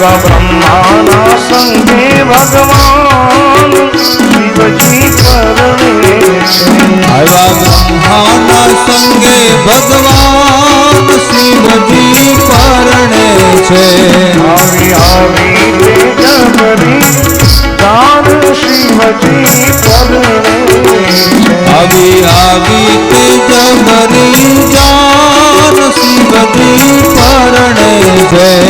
સર્વ બ્રહ્માના સંગે ભગવાન શિવજી પરવે આવ્યા બ્રહ્માના સંગે ભગવાન શિવજી પરણે છે આવી આવી તે જબરી રામ શિવજી પરણે છે આવી આવી તે જબરી જાન શિવજી પરણે છે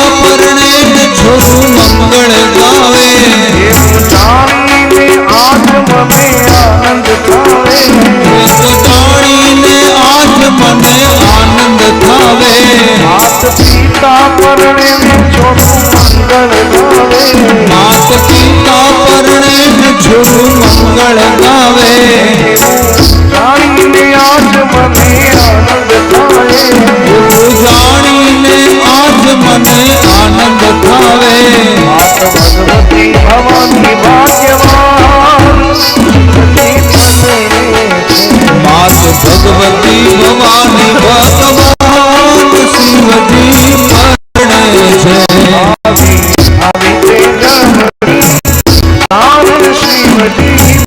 मंगल गावे सुतानी ने आत्म में आनंद थावे सुतानी ने आत्म मात पिता परणे में मंगल गावे मात पिता पर में मंगल गावे ભગવતી ભવાની ભગવાન શિવજી પરણે છે આવી આવી તે શિવજી